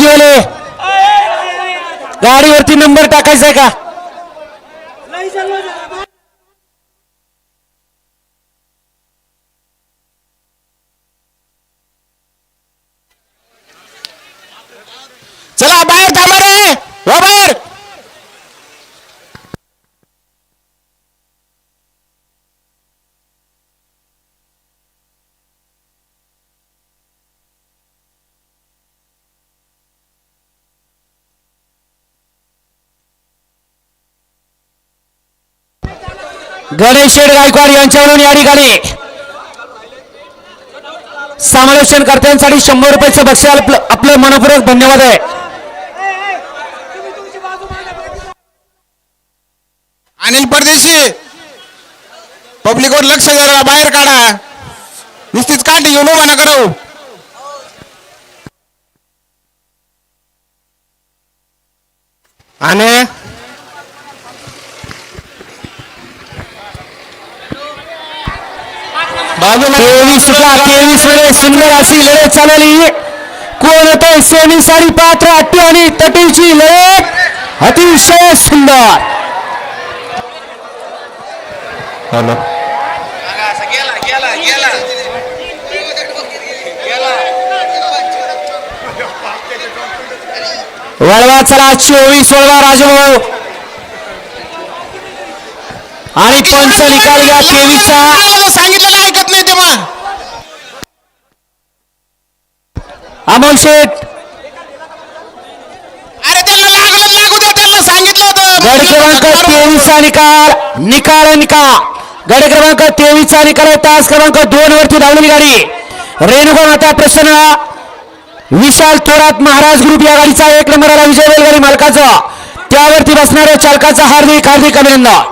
गाडगीवाले गाडीवरती नंबर टाकायचा आहे का? चला बाय गणेश शेठ गायकवाड यांच्यावरून या ठिकाणी समालोचन कर्त्यांसाठी शंभर रुपयाचं बक्षीस आपलं मनपूर्वक धन्यवाद आहे. अनिल परदेशी. पब्लिकवर लक्ष जरा बाहेर काढा. नुसतीच काढली घेऊन उभा करू आणि तेवीस ला तेवीसमध्ये सुंदर अशी लढत चालवली कोण होते सेमी साडी पात्र अट्टू आणि तटीची लढत? अतिशय सुंदर. हॅलो वळवा चला चोवीस वळवा राजभाऊ. आणि पंच निकाल घ्या तेवीसचा. अमोल शेठ. अरे त्यांना लागलं लागू द्या त्यांना सांगितलं होतं. गड क्रमांक तेवीसचा निकाल निकाल निकाल गड क्रमांक तेवीसचा निकाल आहे. तास क्रमांक दोन वरती धावलेली गाडी. रेणुका माता प्रसन्न. विशाल थोरात महाराज ग्रुप या गाडीचा एक नंबर आला विजय बैलगाडी मालकाचा. त्यावरती बसणाऱ्या चालकाचा हार्दिक हार्दिक अभिनंदन.